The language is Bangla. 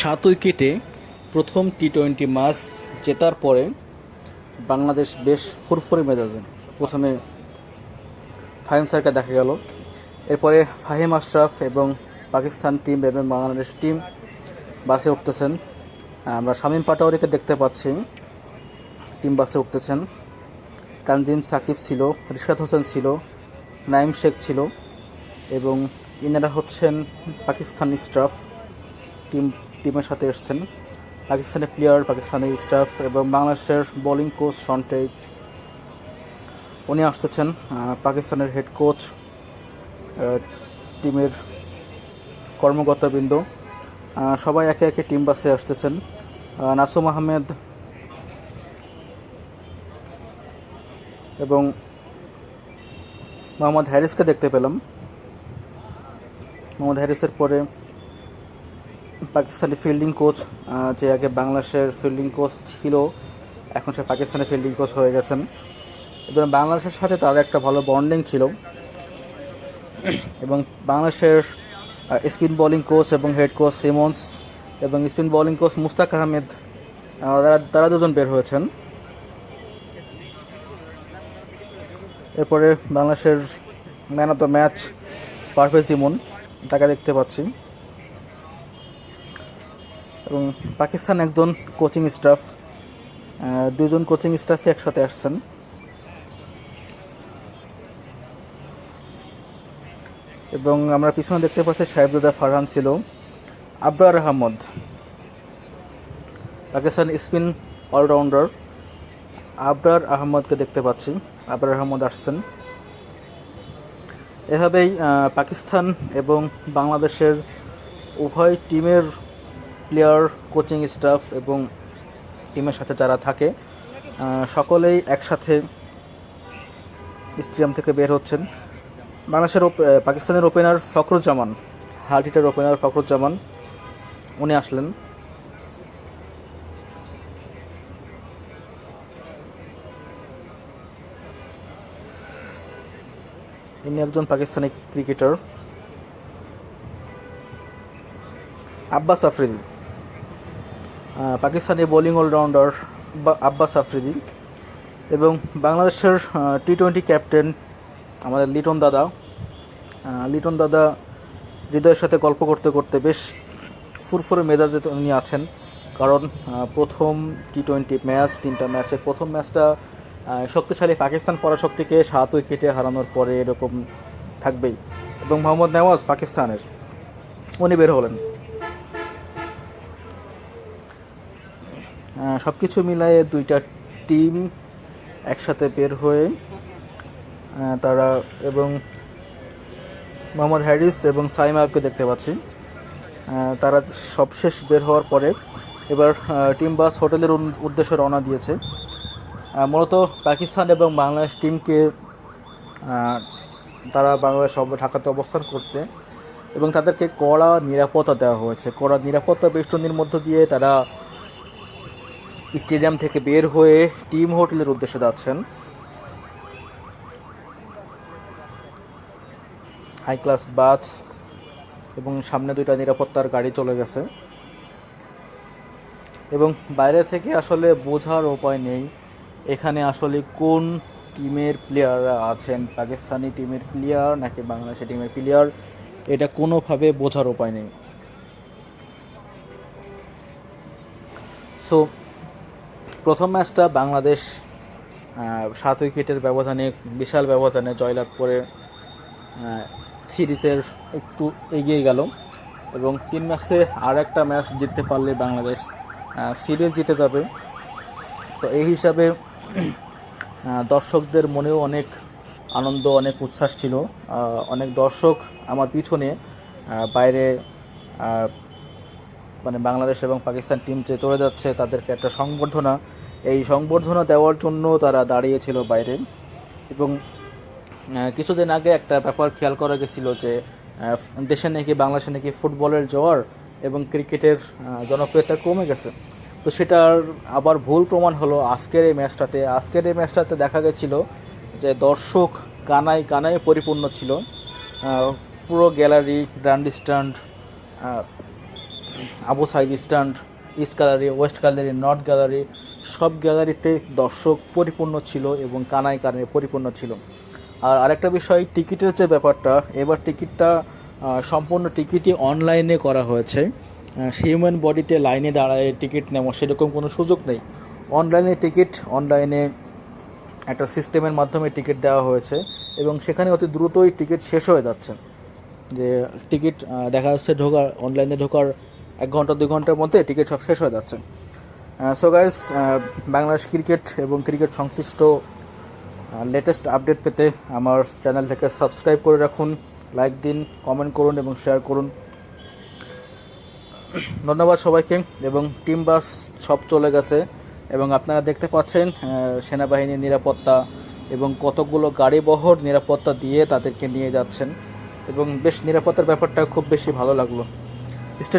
সাত উইকেটে প্রথম টি টোয়েন্টি ম্যাচ জেতার পরে বাংলাদেশ বেশ ফুরফুরে মেজাজে প্রথমে ফাহিম স্যারকে দেখা গেল। এরপরে ফাহিম আশরাফ এবং পাকিস্তান টিম এবং বাংলাদেশ টিম বাসে উঠতেছেন। আমরা শামীম পাটোয়ারিকে দেখতে পাচ্ছি। টিম বাসে উঠতেছেন। তানজিম সাকিব ছিল, রিশাদ হোসেন ছিল নাইম শেখ ছিল এবং ইনারা হচ্ছেন পাকিস্তানি স্টাফ। টিম টিমের সাথে এসছেন পাকিস্তানের প্লেয়ার পাকিস্তানের স্টাফ এবং বাংলাদেশের বোলিং কোচ সন্টেজ উনি আসতেছেন পাকিস্তানের হেড কোচ টিমের কর্মকর্তাবৃন্দ সবাই একে একে টিম বাসে আসতেছেন। নাসুম আহমেদ এবং মোহাম্মদ হ্যারিসকে দেখতে পেলাম। মোহাম্মদ হ্যারিসের পরে পাকিস্তানি ফিল্ডিং কোচ যে আগে বাংলাদেশের ফিল্ডিং কোচ ছিল, এখন সে পাকিস্তানের ফিল্ডিং কোচ হয়ে গেছেন। এবং বাংলাদেশের সাথে তার একটা ভালো বন্ডিং ছিল। এবং বাংলাদেশের স্পিন বোলিং কোচ এবং হেড কোচ সিমন্স এবং spin bowling coach Mushtaq Ahmed তারা তারা দুজন বের হয়েছেন। এরপরে বাংলাদেশের man of the match Parvez Emon, তাকে দেখতে পাচ্ছি। এবং পাকিস্তান একজন কোচিং স্টাফ দুজন কোচিং স্টাফই একসাথে আসছেন। এবং আমরা পিছনে দেখতে পাচ্ছি সাহেবজাদা ফারহান ছিল, আবরার আহমদ, পাকিস্তান স্পিন অলরাউন্ডার আবরার আহমদকে দেখতে পাচ্ছি, আবরার আহমদ আসছেন। এভাবেই পাকিস্তান এবং বাংলাদেশের উভয় টিমের প্লেয়ার, কোচিং স্টাফ এবং টিমের সাথে যারা থাকে সকলেই একসাথে স্টেডিয়াম থেকে বের হচ্ছেন। বাংলাদেশের পাকিস্তানের ওপেনার ফখরুজ্জামান, হার্টিটার ওপেনার ফখরুজ্জামান, উনি আসলেন। ইনি একজন Pakistani cricketer. Abbas Afridi. Pakistani bowling allrounder Abbas Afridi এবং বাংলাদেশের টি টোয়েন্টি ক্যাপ্টেন আমাদের লিটন দাদা। লিটন দাদা হৃদয়ের সাথে গল্প করতে করতে বেশ ফুরফুরে মেজাজে উনি আছেন, কারণ প্রথম টি টোয়েন্টি ম্যাচ, তিনটা ম্যাচে প্রথম ম্যাচটা শক্তিশালী পাকিস্তান পরাশক্তিকে সাত উইকেটে হারানোর পরে এরকম থাকবেই। এবং মোহাম্মদ নেওয়াজ পাকিস্তানের, উনি বের হলেন। সব কিছু মিলায়ে দুইটা টিম একসাথে বের হয়ে তারা এবং মোহাম্মদ হ্যারিস এবং সাইম আয়বকে দেখতে পাচ্ছি। তারা সবশেষ বের হওয়ার পরে এবার টিম বাস হোটেলের উদ্দেশ্যে রওনা দিয়েছে। মূলত পাকিস্তান এবং বাংলাদেশ টিমকে তারা বাংলাদেশ ঢাকাতে অবস্থান করছে এবং তাদেরকে কড়া নিরাপত্তা দেওয়া হয়েছে। কড়া নিরাপত্তা বেষ্টনীর মধ্য দিয়ে তারা স্টেডিয়াম থেকে বের হয়ে টিম হোটেলের উদ্দেশ্যে যাচ্ছেন। হাই ক্লাস বাস এবং সামনে দুইটা নিরাপত্তার গাড়ি চলে গেছে। এবং বাইরে থেকে আসলে বোঝার উপায় নেই, এখানে আসলে কোন টিমের প্লেয়াররা আছেন, পাকিস্তানি টিমের প্লেয়ার নাকি বাংলাদেশি টিমের প্লেয়ার এটা কোনোভাবে বোঝার উপায় নেই। সো প্রথম ম্যাচটা বাংলাদেশ সাত উইকেটের ব্যবধানে, বিশাল ব্যবধানে জয়লাভ করে সিরিজের একটু এগিয়ে গেল। এবং তিন ম্যাচে আর একটা ম্যাচ জিততে পারলে বাংলাদেশ সিরিজ জিতে যাবে। তো এই হিসাবে দর্শকদের মনেও অনেক আনন্দ, অনেক উচ্ছ্বাস ছিল। অনেক দর্শক আমার পিছনে বাইরে মানে বাংলাদেশ এবং পাকিস্তান টিম যে চলে যাচ্ছে, তাদেরকে একটা সংবর্ধনা এই সংবর্ধনা দেওয়ার জন্য তারা দাঁড়িয়েছিল বাইরে এবং কিছুদিন আগে একটা ব্যাপার খেয়াল করা গেছিল যে দেশে নাকি বাংলাদেশে নাকি ফুটবলের জোয়ার এবং ক্রিকেটের জনপ্রিয়তা কমে গেছে। তো সেটার আবার ভুল প্রমাণ হলো আজকের এই ম্যাচটাতে। আজকের এই ম্যাচটাতে দেখা গেছিল যে দর্শক কানায় কানায় পরিপূর্ণ ছিল। পুরো gallery, grand stand Abu Sayeed stand east gallery, west gallery, north gallery, সব গ্যালারিতে দর্শক পরিপূর্ণ ছিল এবং কানায় কানায় পরিপূর্ণ ছিল। আর আরেকটা বিষয়, টিকিটের যে ব্যাপারটা, এবার টিকিটটা সম্পূর্ণ টিকিটই অনলাইনে করা হয়েছে। হিউম্যান বডিতে লাইনে দাঁড়ায় টিকিট নেওয়া সেরকম কোনো সুযোগ নেই। অনলাইনে টিকিট, অনলাইনে একটা সিস্টেমের মাধ্যমে টিকিট দেওয়া হয়েছে এবং সেখানে অতি দ্রুতই টিকিট শেষ হয়ে যাচ্ছে। যে টিকিট দেখা যাচ্ছে ঢোকার, অনলাইনে ঢোকার এক ঘণ্টা, দুই ঘণ্টার মধ্যে টিকিট সব শেষ হয়ে যাচ্ছে। সো গাইস বাংলাদেশ ক্রিকেট এবং ক্রিকেট সংশ্লিষ্ট লেটেস্ট আপডেট পেতে আমার চ্যানেলটাকে সাবস্ক্রাইব করে রাখুন লাইক দিন কমেন্ট করুন এবং শেয়ার করুন। ধন্যবাদ সবাইকে এবং টিম বাস সব চলে গেছে এবং আপনারা দেখতে পাচ্ছেন সেনাবাহিনীর নিরাপত্তা এবং কতগুলো গাড়ি বহর নিরাপত্তা দিয়ে তাদেরকে নিয়ে যাচ্ছেন। এবং বেশ নিরাপত্তার ব্যাপারটা খুব বেশি ভালো লাগল। Stay